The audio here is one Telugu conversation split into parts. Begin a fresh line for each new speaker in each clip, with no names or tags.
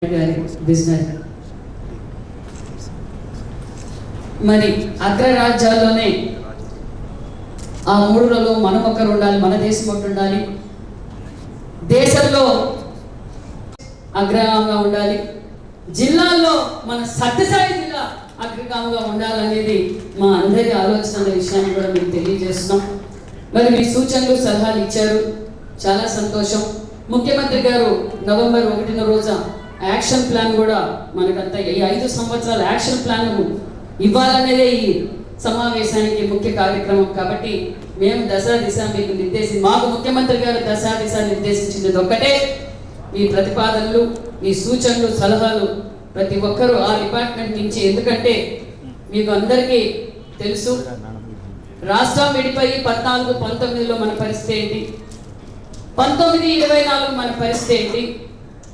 బిజినెస్. మరి అగ్రరాజ్యాల్లోనే ఆ మూడులలో మనం ఒకరు ఉండాలి మన దేశం ఒకటి ఉండాలి. దేశంలో అగ్రగామంగా ఉండాలి. జిల్లాల్లో మన సత్యసాయి జిల్లా అగ్రగామంగా ఉండాలనేది మా అందరి ఆలోచన విషయాన్ని కూడా మేము తెలియజేస్తున్నాం. మరి మీ సూచనలు సలహాలు ఇచ్చారు. చాలా సంతోషం. ముఖ్యమంత్రి గారు నవంబర్ ఒకటిన రోజు యాక్షన్ ప్లాన్ కూడా మనకంతా ఈ ఐదు సంవత్సరాల యాక్షన్ ప్లాన్ ఇవ్వాలనేదే ఈ సమావేశానికి ముఖ్య కార్యక్రమం. కాబట్టి మేము దశ దిశ మీకు నిర్దేశి మాకు ముఖ్యమంత్రి గారు దశ దిశ నిర్దేశించింది ఒక్కటే. మీ ప్రతిపాదనలు మీ సూచనలు సలహాలు ప్రతి ఒక్కరూ ఆ డిపార్ట్మెంట్ నుంచి. ఎందుకంటే మీకు అందరికీ తెలుసు రాష్ట్రం విడిపోయి పద్నాలుగు పంతొమ్మిదిలో మన పరిస్థితి ఏంటి? పంతొమ్మిది ఇరవై నాలుగు మన పరిస్థితి ఏంటి?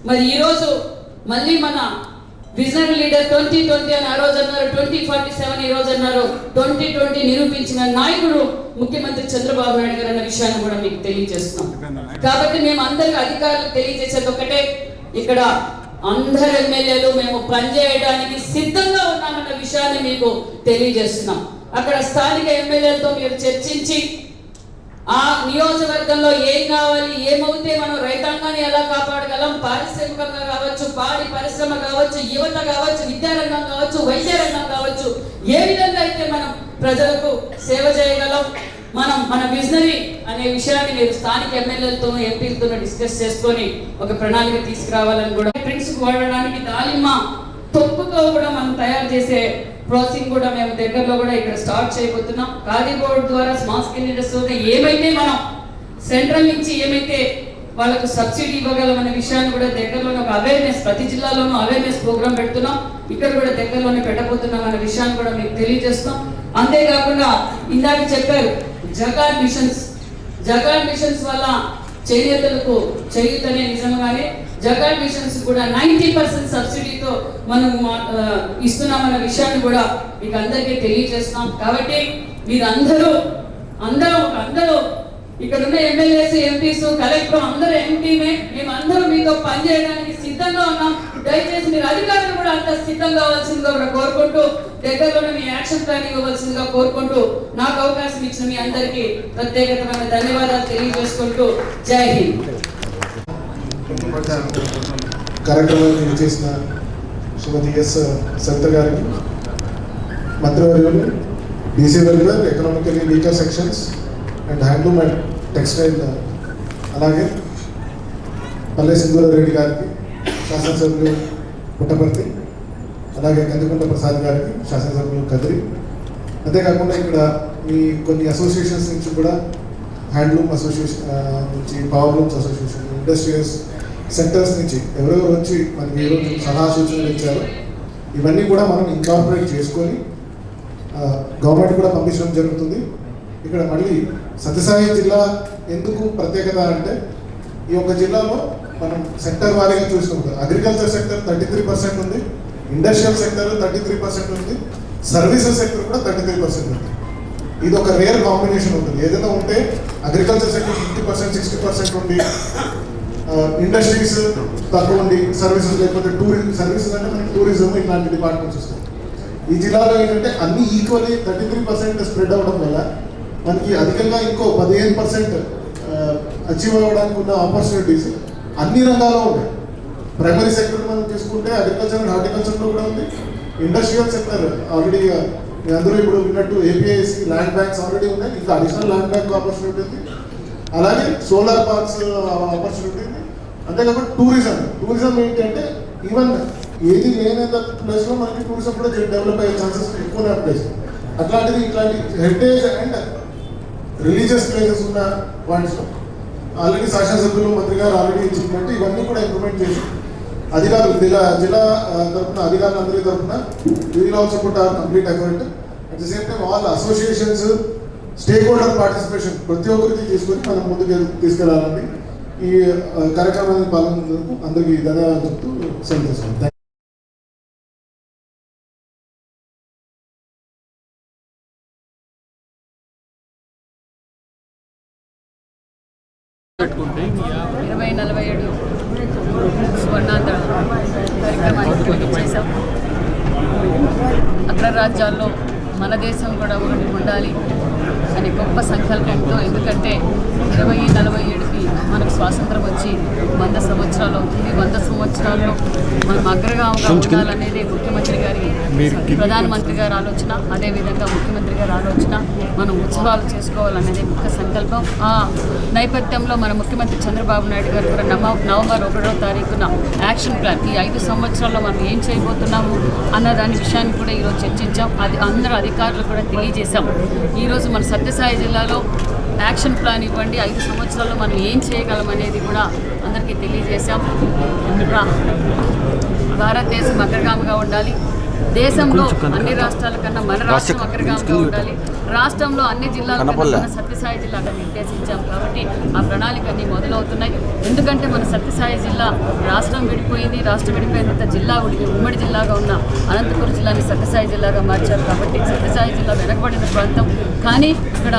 మరి ఈరోజు మళ్ళీ మన విజనరీ లీడర్ ట్వంటీ ట్వంటీ అని ఆ రోజు అన్నారు ట్వంటీ ఫార్టీ సెవెన్ ఈ రోజు అన్నారు ట్వంటీ ట్వంటీ నిరూపించిన నాయకుడు ముఖ్యమంత్రి చంద్రబాబు నాయుడు గారు అన్న విషయాన్ని కూడా మీకు తెలియజేస్తున్నాం. కాబట్టి మేము అందరికి అధికారులు తెలియజేసేది ఒకటే ఇక్కడ అందరు ఎమ్మెల్యేలు మేము పనిచేయడానికి సిద్ధంగా ఉన్నామన్న విషయాన్ని మీకు తెలియజేస్తున్నాం. అక్కడ స్థానిక ఎమ్మెల్యేలతో మీరు చర్చించి ఆ నియోజకవర్గంలో ఏం కావాలి ఏమవుతే మనం ఎలా కాపాడగలం? పారిశ్రామికంగా కావచ్చు పాడి పరిశ్రమ కావచ్చు యువత కావచ్చు విద్యారంగం కావచ్చు వైద్య రంగం కావచ్చు ఏ విధంగా అయితే మనం ప్రజలకు సేవ చేయగలం మనం మన విజనరీ అనే విషయాన్ని మీరు స్థానిక ఎమ్మెల్యేలతో ఎంపీలతో డిస్కస్ చేసుకొని ఒక ప్రణాళిక తీసుకురావాలని కూడా ప్రింట్స్ వాడడానికి దాలిమ్మ తొక్కుతో కూడా మనం తయారు చేసే ప్రాసెసింగ్ కూడా మేము దగ్గరలో కూడా ఇక్కడ స్టార్ట్ చేయబోతున్నాం. ఖాదీ బోర్డు ద్వారా స్మాల్ స్కేల్ ఇండస్ట్రీ ఏమైతే మనం సెంట్రల్ నుంచి ఏమైతే వాళ్ళకు సబ్సిడీ ఇవ్వగలమనే విషయాన్ని కూడా దగ్గరలోనే ఒక అవేర్నెస్ ప్రతి జిల్లాలోనూ అవేర్నెస్ ప్రోగ్రామ్ పెడుతున్నాం. ఇక్కడ కూడా దగ్గరలోనే పెట్టబోతున్నాం అనే విషయాన్ని కూడా మీకు తెలియజేస్తాం. అంతేకాకుండా ఇందాక చెప్పారు జగాన్ మిషన్స్ జగాన్ మిషన్స్ వల్ల చేనేతలకు చేయుతనే నిజంగానే జగాన్ మిషన్స్ కూడా నైంటీ పర్సెంట్ సబ్సిడీతో మనం ఇస్తున్నామన్న విషయాన్ని కూడా మీకు అందరికీ తెలియజేస్తున్నాం. కాబట్టి మీరందరూ అందరూ అందరూ ఇక్కడ ఉన్న ఎమ్మెల్యేస్ ఎంపీస్ కలెక్టర్ అందరూ ఎంపీమే మేము అందరూ మీతో పనిచేయడానికి సిద్ధంగా ఉన్నాం. దయచేసి మీరు అధికారులు కూడా అంత సిద్ధంగా కావాల్సిందిగా కూడా కోరుకుంటూ దగ్గరలోనే మీ యాక్షన్ ప్లాన్ ఇవ్వవలసిందిగా కోరుకుంటూ నాకు అవకాశం ఇచ్చిన మీ అందరికీ ప్రత్యేకమైన ధన్యవాదాలు తెలియజేసుకుంటూ జై హింద్.
కార్యక్రమాన్ని చేసిన శ్రీమతి ఎస్ సవిత గారికి మంత్రివర్యులు BC welfare economically weaker sections and handloom and textile అలాగే పల్లె సింధూరారెడ్డి గారికి శాసనసభ్యులు పుట్టపర్తి అలాగే కందికొండ ప్రసాద్ గారికి శాసనసభ్యులు కదిరి అంతేకాకుండా ఇక్కడ మీ కొన్ని అసోసియేషన్స్ నుంచి కూడా హ్యాండ్లూమ్ అసోసియేషన్ నుంచి power looms association industrials sectors నుంచి ఎవరెవరు వచ్చి మనకి ఈరోజు సలహా సూచనలు ఇచ్చారో ఇవన్నీ కూడా మనం ఇన్కార్పొరేట్ చేసుకొని గవర్నమెంట్ కూడా పంపించడం జరుగుతుంది. ఇక్కడ మళ్ళీ సత్యసాయి జిల్లా ఎందుకు ప్రత్యేకత అంటే ఈ యొక్క జిల్లాలో మనం సెక్టర్ వారీగా చూసుకుంటాం agriculture sector thirty three percent ఉంది industrial sector thirty three percent ఉంది సర్వీసెస్ సెక్టర్ కూడా థర్టీ త్రీ పర్సెంట్ ఉంది. ఇది ఒక రేర్ కాంబినేషన్ ఉంటుంది. ఏదైనా ఉంటే agriculture sector fifty percent sixty percent ఉండి ఇండస్ట్రీస్ తక్కువ ఉండి సర్వీసెస్ లేకపోతే టూరిజం సర్వీసెస్ అంటే మనకి టూరిజం ఇట్లాంటి డిపార్ట్మెంట్స్ వస్తాయి. ఈ జిల్లాలో ఏంటంటే అన్ని equally thirty three percent spread అవ్వడం వల్ల మనకి అధికంగా ఇంకో పదిహేను పర్సెంట్ అచీవ్ అవ్వడానికి ఉన్న ఆపర్చునిటీస్ అన్ని రంగాల్లో ఉన్నాయి. ప్రైమరీ సెక్టర్ మనం తీసుకుంటే అగ్రికల్చర్ అండ్ హార్టికల్చర్లో కూడా ఉంది. ఇండస్ట్రియల్ సెక్టర్ ఆల్రెడీ అందరూ ఇప్పుడు విన్నట్టు ఏపీఐసి ల్యాండ్ బ్యాంక్స్ ఆల్రెడీ ఉన్నాయి. ఇంకా అడిషనల్ ల్యాండ్ బ్యాంక్ ఆపర్చునిటీ ఉంది. అలాగే సోలార్ పార్క్స్ ఆపర్చునిటీ ఉంది. అంతేకాకుండా టూరిజం టూరిజం ఏంటంటే ఈవెన్ ఏది లేని ప్లేస్లో మనకి టూరిజం కూడా డెవలప్ అయ్యే ఛాన్సెస్ ఎక్కువ ప్లేస్ అట్లాంటిది ఇట్లాంటి హెరిటేజ్ అండ్ రిలీజియస్ ప్లేసెస్ ఉన్న వాటిలో ఆల్రెడీ శాసనసభ్యులు మంత్రి గారు ఆల్రెడీ చెప్పినట్టు ఇవన్నీ కూడా ఇంప్లిమెంట్ చేసి అధికారులు జిల్లా జిల్లా తరఫున తరపున తరఫున అందరి తరపున will also put our complete effort at the same time all associations stakeholder participation ప్రతి ఒక్కరికి తీసుకొని మనం ముందుకు తీసుకెళ్ళాలని ఈ కార్యక్రమాన్ని పాల్గొన్నందుకు అందరికీ ధన్యవాదాలు చెప్తూ సెలవు
ఇరవై నలభై ఏడు స్వర్ణాంధ్ర
కార్యక్రమానికి చేశాం అగ్రరాజ్యాల్లో మన దేశం కూడా ఒకటి ఉండాలి. అనే గొప్ప సంకల్పంతో ఎందుకంటే ఇరవై నలభై ఏడుకి మనకు స్వాతంత్రం వచ్చి వంద సంవత్సరాలు అవుతుంది. వంద సంవత్సరాల్లో మనం అగ్రగామంగా ఉండాలనేది ముఖ్యమంత్రి గారి ప్రధానమంత్రి గారి ఆలోచన అదేవిధంగా ముఖ్యమంత్రి గారి ఆలోచన మనం ఉత్సవాలు చేసుకోవాలనేది ముఖ్య సంకల్పం. ఆ నేపథ్యంలో మన ముఖ్యమంత్రి చంద్రబాబు నాయుడు గారు కూడా నవ నవంబర్ ఒకటో తారీఖున యాక్షన్ ప్లాన్ ఈ ఐదు సంవత్సరాల్లో మనం ఏం చేయబోతున్నాము అన్న దాని విషయాన్ని కూడా ఈరోజు చర్చించాం. అది అందరూ అధికారులు కూడా తెలియజేశాం. ఈరోజు మన సత్యసాయి జిల్లాలో యాక్షన్ ప్లాన్ ఇవ్వండి. ఐదు సంవత్సరాల్లో మనం ఏం చేయగలం అనేది కూడా అందరికీ తెలియజేశాం. భారతదేశం అగ్రగామిగా ఉండాలి. దేశంలో అన్ని రాష్ట్రాల కన్నా మన రాష్ట్రం అగ్రగామిగా ఉండాలి. రాష్ట్రంలో అన్ని జిల్లాల సత్యసాయి జిల్లాగా నిర్దేశించాం కాబట్టి ఆ ప్రణాళిక అన్ని మొదలవుతున్నాయి. ఎందుకంటే మన సత్యసాయి జిల్లా రాష్ట్రం విడిపోయింది రాష్ట్రం విడిపోయిన తర్వాత జిల్లా ఉమ్మడి జిల్లాగా ఉన్న అనంతపురం జిల్లాని సత్యసాయి జిల్లాగా మార్చారు కాబట్టి సత్యసాయి జిల్లా వెనకబడిన ప్రాంతం. కానీ ఇక్కడ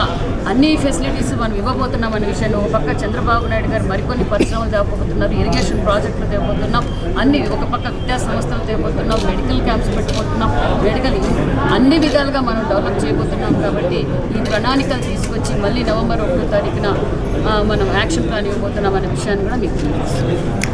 అన్ని ఫెసిలిటీస్ మనం ఇవ్వబోతున్నాం అనే విషయాన్ని ఒక పక్క చంద్రబాబు నాయుడు గారు మరికొన్ని పరిశ్రమలు తేవబోతున్నారు ఇరిగేషన్ ప్రాజెక్టులు తేవబోతున్నాం అన్ని ఒక పక్క విద్యా సంస్థలు తేవబోతున్నాం మెడికల్ క్యాంప్స్ పెట్టుకుంటున్నాం మెడికల్ అన్ని విధాలుగా మనం డెవలప్ చేయబోతున్నాం కాబట్టి ఈ ప్రణాళికలు తీసుకొచ్చి మళ్ళీ నవంబర్ ఒకటో తారీఖున మనం యాక్షన్ ప్లాన్ ఇవ్వబోతున్నాం అనే విషయాన్ని కూడా మీకు